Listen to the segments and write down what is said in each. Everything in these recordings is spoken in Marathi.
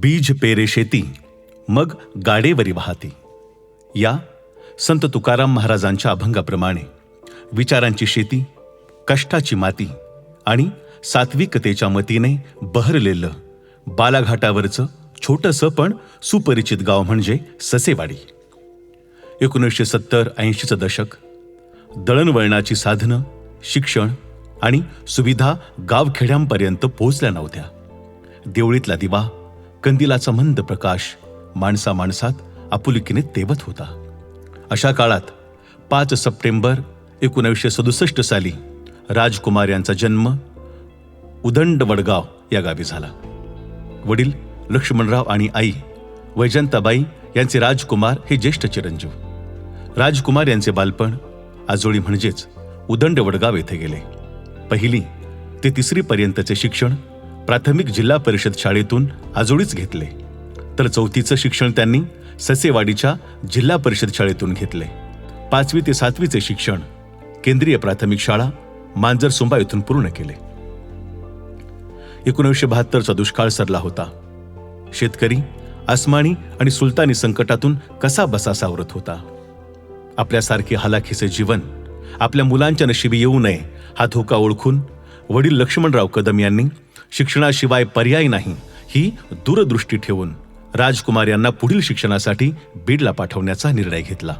बीज पेरे शेती मग गाडेवरी वाहती. या संत तुकाराम महाराजांच्या अभंगाप्रमाणे विचारांची शेती कष्टाची माती आणि सात्विकतेच्या मतीने बहरलेलं बालाघाटावरचं छोटंसं पण सुपरिचित गाव म्हणजे ससेवाडी. एकोणीसशे सत्तर ऐंशीचं दशक दळणवळणाची साधनं शिक्षण आणि सुविधा गावखेड्यांपर्यंत पोहोचल्या नव्हत्या. देवळीतला दिवा कंदिलाचा मंद प्रकाश माणसा माणसात आपुलकीने तेवत होता. अशा काळात पाच सप्टेंबर एकोणीसशे सदुसष्ट साली राजकुमार यांचा जन्म उदंड वडगाव या गावी झाला. वडील लक्ष्मणराव आणि आई वैजंताबाई यांचे राजकुमार हे ज्येष्ठ चिरंजीव. राजकुमार यांचे बालपण आजोळी म्हणजेच उदंड वडगाव येथे गेले. पहिली ते तिसरीपर्यंतचे शिक्षण प्राथमिक जिल्हा परिषद शाळेतून आजोळीच घेतले. तर चौथीचं शिक्षण त्यांनी ससेवाडीच्या जिल्हा परिषद शाळेतून घेतले. पाचवी ते सातवीचे शिक्षण केंद्रीय प्राथमिक शाळा मांजर सुंबा येथून पूर्ण केले. एकोणीसशे बहात्तरचा दुष्काळ सरला होता. शेतकरी आसमानी आणि सुलतानी संकटातून कसा बसा सावरत होता? आपल्यासारखे हालाखीचे जीवन आपल्या मुलांच्या नशिबी येऊ नये हा धोका ओळखून वडील लक्ष्मणराव कदम यांनी शिक्षणाशिवाय पर्याय नाही ही दूरदृष्टी ठेवून राजकुमार यांना पुढील शिक्षणासाठी बीडला पाठवण्याचा निर्णय घेतला.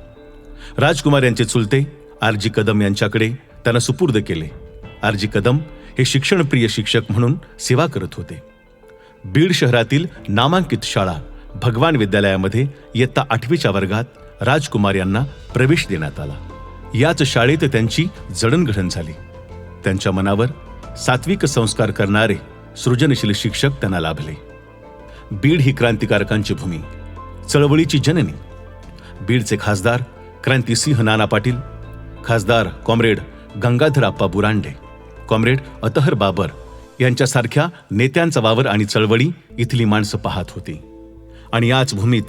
राजकुमार यांचे चुलते आरजी कदम यांच्याकडे त्यांना सुपूर्द केले. आरजी कदम हे शिक्षणप्रिय शिक्षक म्हणून सेवा करत होते. बीड शहरातील नामांकित शाळा भगवान विद्यालयामध्ये इयत्ता आठवीच्या वर्गात राजकुमार यांना प्रवेश देण्यात आला. याच शाळेत त्यांची जडणघडण झाली. त्यांच्या मनावर सात्विक संस्कार करणारे सृजनशील शिक्षक त्यांना लाभले. बीड ही क्रांतिकारकांची भूमी. चळवळीची जननी. बीडचे खासदार क्रांतिसिंह नाना पाटील खासदार कॉम्रेड गंगाधर आप्पा बुरांडे कॉम्रेड अतहर बाबर यांच्यासारख्या नेत्यांचा वावर आणि चळवळी इथली माणसं पाहत होती. आणि याच भूमीत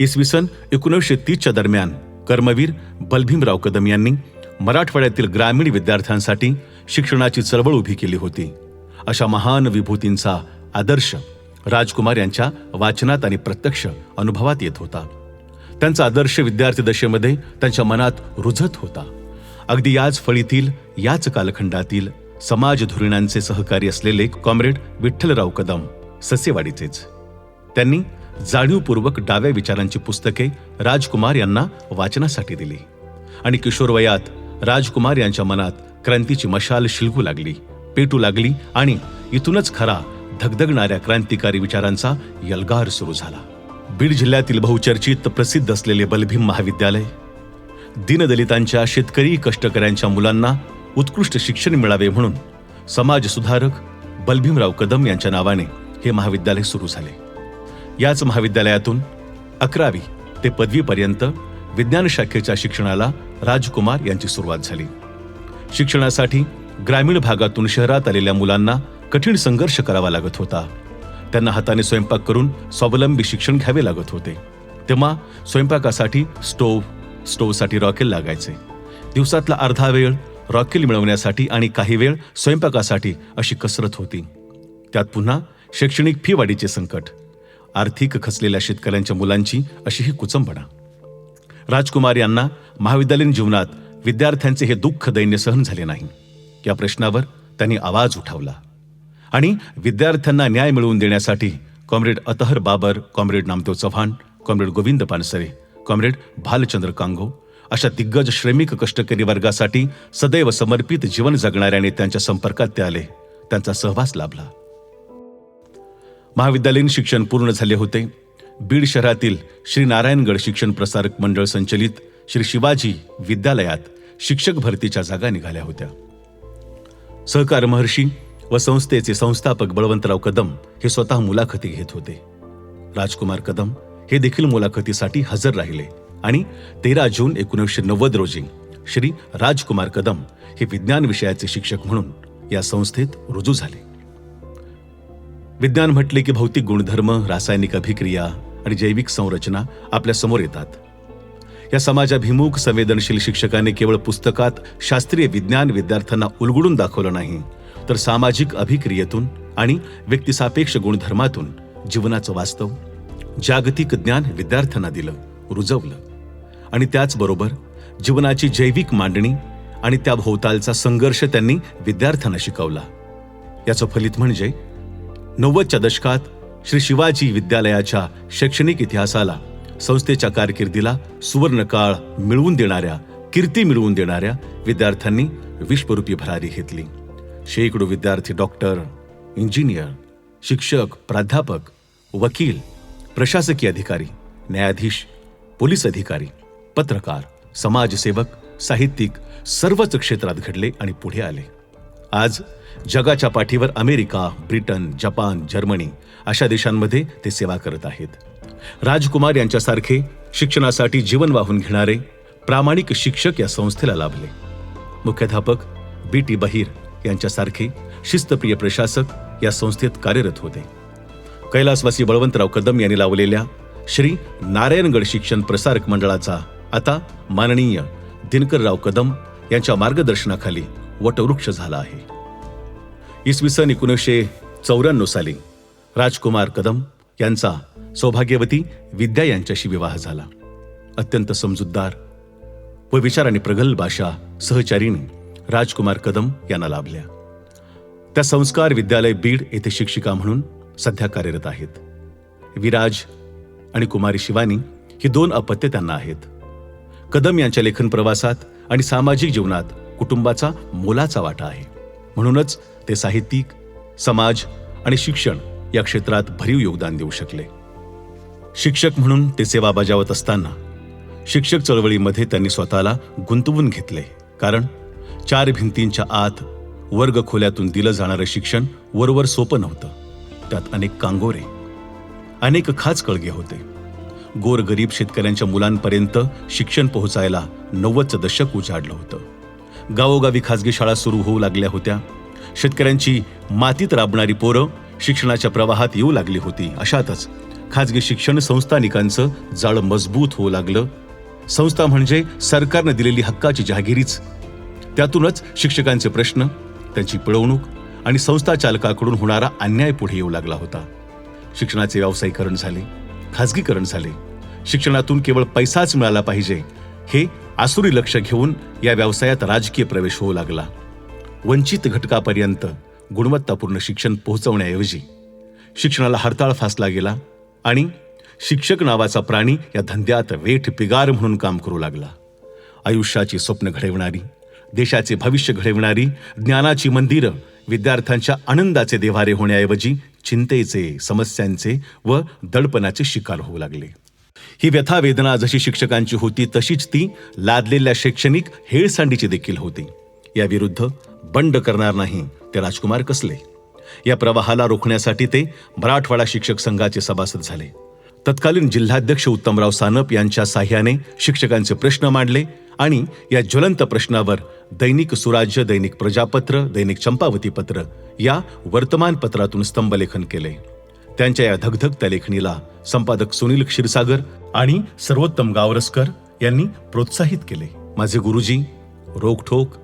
इसवी सन एकोणीसशे तीसच्या दरम्यान कर्मवीर बलभीमराव कदम यांनी मराठवाड्यातील ग्रामीण विद्यार्थ्यांसाठी शिक्षणाची चळवळ उभी केली होती. अशा महान विभूतींचा आदर्श राजकुमार यांच्या वाचनात आणि प्रत्यक्ष अनुभवात येत होता. त्यांचा आदर्श विद्यार्थी दशेमध्ये त्यांच्या मनात रुजत होता. अगदी याच फळीतील याच कालखंडातील समाज धुरीणांचे सहकारी असलेले कॉम्रेड विठ्ठलराव कदम ससेवाडीचेच. त्यांनी जाणीवपूर्वक डाव्या विचारांची पुस्तके राजकुमार यांना वाचनासाठी दिली. आणि किशोरवयात राजकुमार यांच्या मनात क्रांतीची मशाल शिलगू लागली. पेटू लागली आणि इथूनच खरा धगधगणाऱ्या क्रांतिकारी विचारांचा यलगार सुरू झाला. बीड जिल्ह्यातील बहुचर्चित प्रसिद्ध असलेले बलभीम महाविद्यालय दीनदलितांच्या शेतकरी कष्टकऱ्यांच्या मुलांना उत्कृष्ट शिक्षण मिळावे म्हणून समाज सुधारक बलभीमराव कदम यांच्या नावाने हे महाविद्यालय सुरू झाले. याच महाविद्यालयातून अकरावी ते पदवीपर्यंत विज्ञान शाखेच्या शिक्षणाला राजकुमार यांची सुरुवात झाली. शिक्षणासाठी ग्रामीण भागातून शहरात आलेल्या मुलांना कठीण संघर्ष करावा लागत होता. त्यांना हाताने स्वयंपाक करून स्वावलंबी शिक्षण घ्यावे लागत होते. तेव्हा स्वयंपाकासाठी स्टोव्ह स्टोव्हसाठी रॉकेल लागायचे. दिवसातला अर्धा वेळ रॉकेल मिळवण्यासाठी आणि काही वेळ स्वयंपाकासाठी अशी कसरत होती. त्यात पुन्हा शैक्षणिक फी वाढीचे संकट. आर्थिक खचलेल्या शेतकऱ्यांच्या मुलांची अशी ही कुचंबणा. राजकुमार यांना महाविद्यालयीन जीवनात विद्यार्थ्यांचे हे दुःख दैन्य सहन झाले नाही. या प्रश्नावर त्यांनी आवाज उठवला. आणि विद्यार्थ्यांना न्याय मिळवून देण्यासाठी comrade Athar Babar comrade Namdev Chavan comrade Govind Pansare comrade Bhalchandra Kango अशा दिग्गज श्रमिक कष्टकरी वर्गासाठी सदैव समर्पित जीवन जगणाऱ्या नेत्यांच्या संपर्कात ते आले. त्यांचा सहवास लाभला. महाविद्यालयीन शिक्षण पूर्ण झाले होते. बीड शहरातील श्री नारायणगड शिक्षण प्रसारक मंडळ संचलित श्री शिवाजी विद्यालयात शिक्षक भरतीच्या जागा निघाल्या होत्या. सहकार महर्षी व संस्थेचे संस्थापक बळवंतराव कदम हे स्वतः मुलाखती घेत होते. राजकुमार कदम हे देखील मुलाखतीसाठी हजर राहिले आणि तेरा जून एकोणीसशे नव्वद रोजी श्री राजकुमार कदम हे विज्ञान विषयाचे शिक्षक म्हणून या संस्थेत रुजू झाले. विज्ञान म्हटले की भौतिक गुणधर्म रासायनिक अभिक्रिया आणि जैविक संरचना आपल्यासमोर येतात. या समाजाभिमुख संवेदनशील शिक्षकाने केवळ पुस्तकात शास्त्रीय विज्ञान विद्यार्थ्यांना उलगडून दाखवलं नाही तर सामाजिक अभिक्रियेतून आणि व्यक्तिसापेक्ष गुणधर्मातून जीवनाचं वास्तव जागतिक ज्ञान विद्यार्थ्यांना दिलं रुजवलं. आणि त्याचबरोबर जीवनाची जैविक मांडणी आणि त्या भोवतालचा संघर्ष त्यांनी विद्यार्थ्यांना शिकवला. याचं फलित म्हणजे नव्वदच्या दशकात श्री शिवाजी विद्यालयाच्या शैक्षणिक इतिहासाला संस्थेच्या कारकिर्दीला सुवर्णकाळ मिळवून देणाऱ्या कीर्ती मिळवून देणाऱ्या विद्यार्थ्यांनी विश्वरूपी भरारी घेतली. शेकडो विद्यार्थी डॉक्टर इंजिनियर शिक्षक प्राध्यापक वकील प्रशासकीय अधिकारी न्यायाधीश पोलीस अधिकारी पत्रकार समाजसेवक साहित्यिक सर्वच क्षेत्रात घडले आणि पुढे आले. आज जगाच्या पाठीवर अमेरिका ब्रिटन जपान जर्मनी अशा देशांमध्ये ते सेवा करत आहेत. राजकुमार यांच्यासारखे शिक्षणासाठी जीवन वाहून घेणारे प्रामाणिक शिक्षक या संस्थेला लाभले. मुख्याध्यापक बी टी बहीर यांच्यासारखे शिस्तप्रिय प्रशासक या संस्थेत कार्यरत होते. कैलासवासी बळवंतराव कदम यांनी लावलेल्या श्री नारायणगड शिक्षण प्रसारक मंडळाचा आता माननीय दिनकरराव कदम यांच्या मार्गदर्शनाखाली वटवृक्ष झाला आहे. इसवी सन एकोणीसशे चौऱ्याण्णव साली राजकुमार कदम यांचा सौभाग्यवती विद्या यांच्याशी विवाह झाला. अत्यंत समजूतदार व विचाराने प्रगल्भ अशा सहचारिणी राजकुमार कदम यांना लाभल्या. त्या संस्कार विद्यालय बीड येथे शिक्षिका म्हणून सध्या कार्यरत आहेत. विराज आणि कुमारी शिवानी ही दोन अपत्य त्यांना आहेत. कदम यांच्या लेखन प्रवासात आणि सामाजिक जीवनात कुटुंबाचा मोलाचा वाटा आहे. म्हणूनच ते साहित्यिक समाज आणि शिक्षण या क्षेत्रात भरीव योगदान देऊ शकले. शिक्षक म्हणून ते सेवा बजावत असताना शिक्षक चळवळीमध्ये त्यांनी स्वतःला गुंतवून घेतले. कारण चार भिंतींच्या आत वर्ग खोल्यातून दिलं जाणारं शिक्षण वरवर सोपं नव्हतं. त्यात अनेक कांगोरे अनेक खाच कळगे होते. गोरगरीब शेतकऱ्यांच्या मुलांपर्यंत शिक्षण पोहोचायला नव्वदचं दशक उजाडलं होतं. गावोगावी खासगी शाळा सुरू होऊ लागल्या होत्या. शेतकऱ्यांची मातीत राबणारी पोरं शिक्षणाच्या प्रवाहात येऊ लागली होती अशातच खाजगी शिक्षण संस्थानिकांचं जाळं मजबूत होऊ लागलं. संस्था म्हणजे सरकारनं दिलेली हक्काची जहागिरीच. त्यातूनच शिक्षकांचे प्रश्न त्यांची पिळवणूक आणि संस्था चालकाकडून होणारा अन्याय पुढे येऊ लागला होता. शिक्षणाचे व्यावसायीकरण झाले खाजगीकरण झाले. शिक्षणातून केवळ पैसाच मिळाला पाहिजे हे आसुरी लक्ष घेऊन या व्यवसायात राजकीय प्रवेश होऊ लागला. वंचित घटकापर्यंत गुणवत्तापूर्ण शिक्षण पोहोचवण्याऐवजी शिक्षणाला हरताळ फासला गेला आणि शिक्षक नावाचा प्राणी या धंद्यात वेठ पिगार म्हणून काम करू लागला. आयुष्याची स्वप्न घडवणारी देशाचे भविष्य घडविणारी ज्ञानाची मंदिरं विद्यार्थ्यांच्या आनंदाचे देवारे होण्याऐवजी चिंतेचे समस्यांचे व दडपणाचे शिकार होऊ लागले. ही व्यथा वेदना जशी शिक्षकांची होती तशीच ती लादलेल्या शैक्षणिक हेळसांडीची देखील होती. याविरुद्ध बंड करणार नाही ते राजकुमार कसले? या प्रवाहाला रोखण्यासाठी ते मराठवाडा शिक्षक संघाचे सभासद झाले. तत्कालीन जिल्हाध्यक्ष उत्तमराव सानप यांच्या साह्याने शिक्षकांचे प्रश्न मांडले आणि या ज्वलंत प्रश्नावर दैनिक सुराज्य दैनिक प्रजापत्र दैनिक चंपावती पत्र या वर्तमानपत्रातून स्तंभलेखन केले. त्यांच्या या धगधगत्या लेखणीला संपादक सुनील क्षीरसागर आणि सर्वोत्तम गावरस्कर यांनी प्रोत्साहित केले. माझे गुरुजी रोखठोक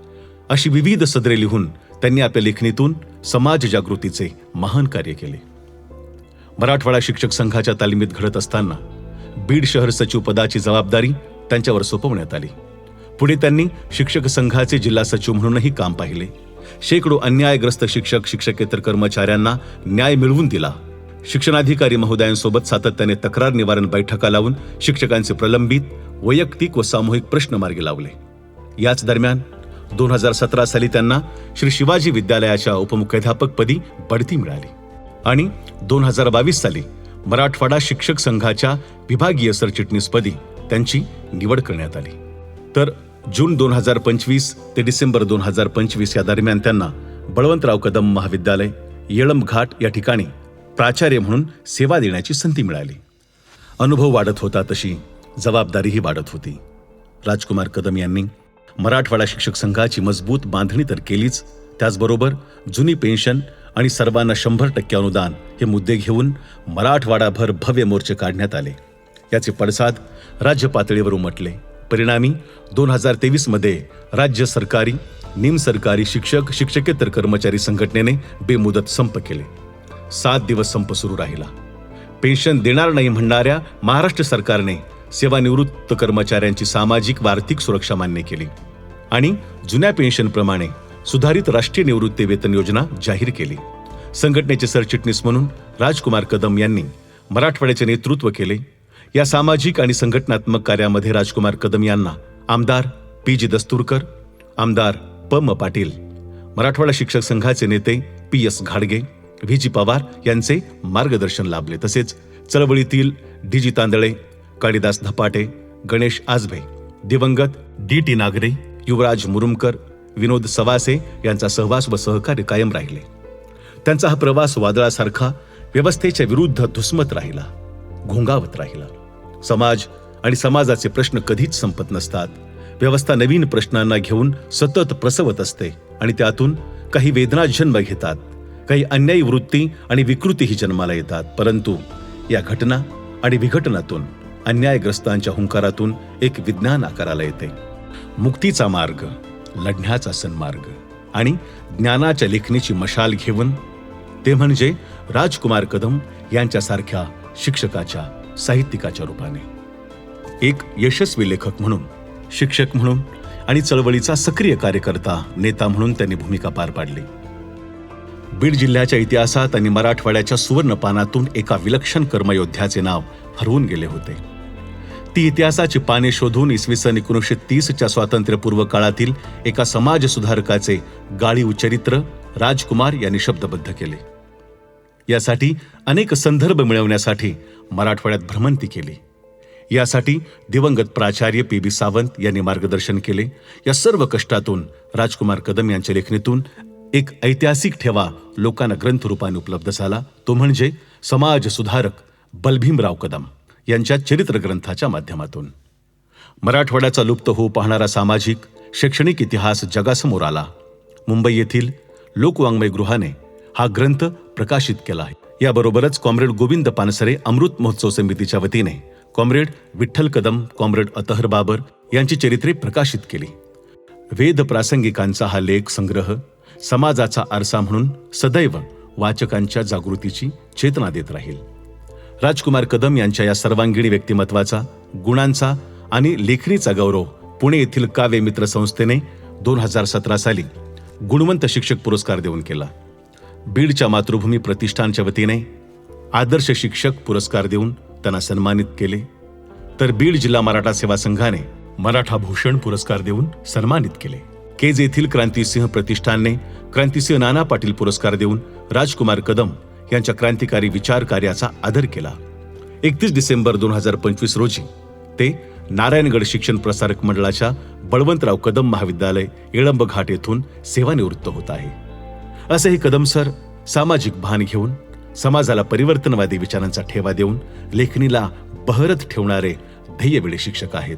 अशी विविध सदरे लिहून त्यांनी आपल्या लेखणीतून समाज जागृतीचे महान कार्य केले. मराठवाडा शिक्षक संघाच्या तालमीत घडत असताना बीड शहर सचिव पदाची जबाबदारी त्यांच्यावर सोपवण्यात आली. पुढे त्यांनी शिक्षक संघाचे जिल्हा सचिव म्हणूनही काम पाहिले. शेकडो अन्यायग्रस्त शिक्षक शिक्षकेतर कर्मचाऱ्यांना न्याय मिळवून दिला. शिक्षणाधिकारी महोदयांसोबत सातत्याने तक्रार निवारण बैठका लावून शिक्षकांचे प्रलंबित वैयक्तिक व सामूहिक प्रश्न मार्गी लावले. याच दरम्यान दोन हजार सतरा साली त्यांना श्री शिवाजी विद्यालयाच्या उपमुख्याध्यापकपदी बढती मिळाली. आणि दोन हजार बावीस साली मराठवाडा शिक्षक संघाच्या विभागीय सरचिटणीसपदी त्यांची निवड करण्यात आली. तर जून दोन हजार पंचवीस ते डिसेंबर दोन हजार पंचवीस या दरम्यान त्यांना बळवंतराव कदम महाविद्यालय येळम घाट या ठिकाणी प्राचार्य म्हणून सेवा देण्याची संधी मिळाली. अनुभव वाढत होता तशी जबाबदारीही वाढत होती. राजकुमार कदम यांनी मराठवाडा शिक्षक संघाची मजबूत बांधणी तर केलीच. त्याचबरोबर जुनी पेन्शन आणि सर्वांना शंभर टक्के अनुदान हे मुद्दे घेऊन मराठवाडाभर भव्य मोर्चे काढण्यात आले. याचे पडसाद राज्य पातळीवर उमटले. परिणामी दोन हजार तेवीसमध्ये राज्य सरकारी निमसरकारी शिक्षक शिक्षकेतर कर्मचारी संघटनेने बेमुदत संप केले. सात दिवस संप सुरू राहिला. पेन्शन देणार नाही म्हणणाऱ्या महाराष्ट्र सरकारने सेवानिवृत्त कर्मचाऱ्यांची सामाजिक व आर्थिक सुरक्षा मान्य केली. आणि जुन्या पेन्शनप्रमाणे सुधारित राष्ट्रीय निवृत्ती वेतन योजना जाहीर केली. संघटनेचे सरचिटणीस म्हणून राजकुमार कदम यांनी मराठवाड्याचे नेतृत्व केले. या सामाजिक आणि संघटनात्मक कार्यामध्ये राजकुमार कदम यांना आमदार पी जी दस्तूरकर आमदार प म पाटील मराठवाडा शिक्षक संघाचे नेते पी एस घाडगे व्ही जी पवार यांचे मार्गदर्शन लाभले. तसेच चळवळीतील डी जी तांदळे काळीदास धपाटे गणेश आजबे दिवंगत डी टी नागरे युवराज मुरुमकर विनोद सवासे यांचा सहवास व सहकार्य कायम राहिले. त्यांचा हा प्रवास वादळासारखा व्यवस्थेच्या विरुद्ध धुसमत राहिला घोंगावत राहिला. समाज आणि समाजाचे प्रश्न कधीच संपत नसतात. व्यवस्था नवीन प्रश्नांना घेऊन सतत प्रसवत असते आणि त्यातून काही वेदना जन्म घेतात. काही अन्यायी वृत्ती आणि विकृतीही जन्माला येतात. परंतु या घटना आणि विघटनातून अन्यायग्रस्तांच्या हुंकारातून एक विज्ञान आकाराला येते. मुक्तीचा मार्ग लढण्याचा सन्मार्ग आणि ज्ञानाच्या लेखणीची मशाल घेऊन ते म्हणजे राजकुमार कदम यांच्यासारख्या शिक्षकाच्या साहित्यिकाच्या रूपाने. एक यशस्वी लेखक म्हणून शिक्षक म्हणून आणि चळवळीचा सक्रिय कार्यकर्ता नेता म्हणून त्यांनी भूमिका पार पाडली. बीड जिल्ह्याच्या इतिहासात आणि मराठवाड्याच्या सुवर्णपानातून एका विलक्षण कर्मयोद्ध्याचे नाव हरवून गेले होते. ती इतिहासाची पाने शोधून इसवी सन एकोणीसशे तीसच्या स्वातंत्र्यपूर्व काळातील एका समाज सुधारकाचे गाळीव चरित्र राजकुमार यांनी शब्दबद्ध केले. यासाठी अनेक संदर्भ मिळवण्यासाठी मराठवाड्यात भ्रमंती केली. यासाठी दिवंगत प्राचार्य पी बी सावंत यांनी मार्गदर्शन केले. या सर्व कष्टातून राजकुमार कदम यांच्या लेखणीतून एक ऐतिहासिक ठेवा लोकांना ग्रंथरूपाने उपलब्ध झाला. तो म्हणजे समाज सुधारक बलभीमराव कदम. यांच्या चरित्र ग्रंथाच्या माध्यमातून. मराठवाड्याचा लुप्त होऊ पाहणारा सामाजिक शैक्षणिक इतिहास जगासमोर आला. मुंबई येथील लोकवाङ्मय गृहाने हा ग्रंथ प्रकाशित केला आहे. याबरोबरच कॉम्रेड गोविंद पानसरे अमृत महोत्सव समितीच्या वतीने कॉम्रेड विठ्ठल कदम कॉम्रेड अतहर बाबर यांची चरित्रे प्रकाशित केली. वेद प्रासंगिकांचा हा लेख संग्रह समाजाचा आरसा म्हणून सदैव वाचकांच्या जागृतीची चेतना देत राहील. राजकुमार कदम यांच्या या सर्वांगीण व्यक्तिमत्वाचा गुणांचा आणि लेखणीचा गौरव पुणे येथील काव्य मित्र संस्थेने दोन हजार सतरा साली गुणवंत शिक्षक पुरस्कार देऊन केला. बीडच्या मातृभूमी प्रतिष्ठानच्या वतीने आदर्श शिक्षक पुरस्कार देऊन त्यांना सन्मानित केले. तर बीड जिल्हा मराठा सेवा संघाने मराठा भूषण पुरस्कार देऊन सन्मानित केले. केज येथील क्रांतिसिंह प्रतिष्ठानने क्रांतिसिंह नाना पाटील पुरस्कार देऊन राजकुमार कदम यांच्या क्रांतिकारी विचार कार्याचा आदर केला. एकतीस डिसेंबर दोन हजार पंचवीस रोजी ते नारायणगड शिक्षण प्रसारक मंडळाच्या बळवंतराव कदम महाविद्यालय येळंब घाट येथून सेवानिवृत्त होत आहे. असे हे कदम सर सामाजिक भान घेऊन समाजाला परिवर्तनवादी विचारांचा ठेवा देऊन लेखणीला बहरत ठेवणारे ध्येयवेळी शिक्षक आहेत.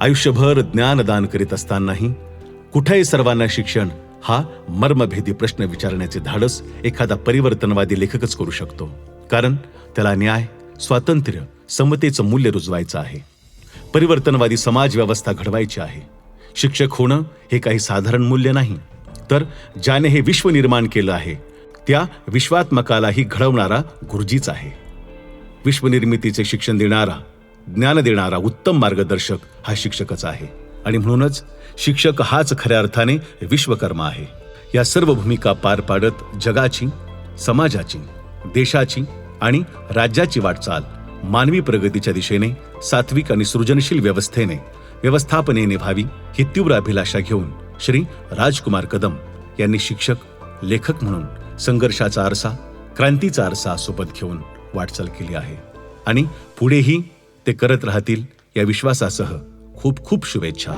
आयुष्यभर ज्ञानदान करीत असतानाही कुठेही सर्वांना शिक्षण हा मर्मभेदी प्रश्न विचारण्याचे धाडस एखादा परिवर्तनवादी लेखकच करू शकतो. कारण त्याला न्याय स्वातंत्र्य समतेचं मूल्य रुजवायचं आहे. परिवर्तनवादी समाज व्यवस्था घडवायची आहे. शिक्षक होणं हे काही साधारण मूल्य नाही. तर ज्याने हे विश्व निर्माण केलं आहे त्या विश्वात्मकालाही घडवणारा गुरुजीच आहे. विश्वनिर्मितीचे शिक्षण देणारा ज्ञान देणारा उत्तम मार्गदर्शक हा शिक्षकच आहे. आणि म्हणूनच शिक्षक हाच खऱ्या अर्थाने विश्वकर्मा आहे. या सर्व भूमिका पार पाडत जगाची समाजाची देशाची आणि राज्याची वाटचाल मानवी प्रगतीच्या दिशेने सात्विक आणि सृजनशील व्यवस्थेने व्यवस्थापनेने व्हावी ही तीव्र अभिलाषा घेऊन श्री राजकुमार कदम यांनी शिक्षक लेखक म्हणून संघर्षाचा आरसा क्रांतीचा आरसा सोबत घेऊन वाटचाल केली आहे. आणि पुढेही ते करत राहतील या विश्वासासह खूप खूप शुभेच्छा.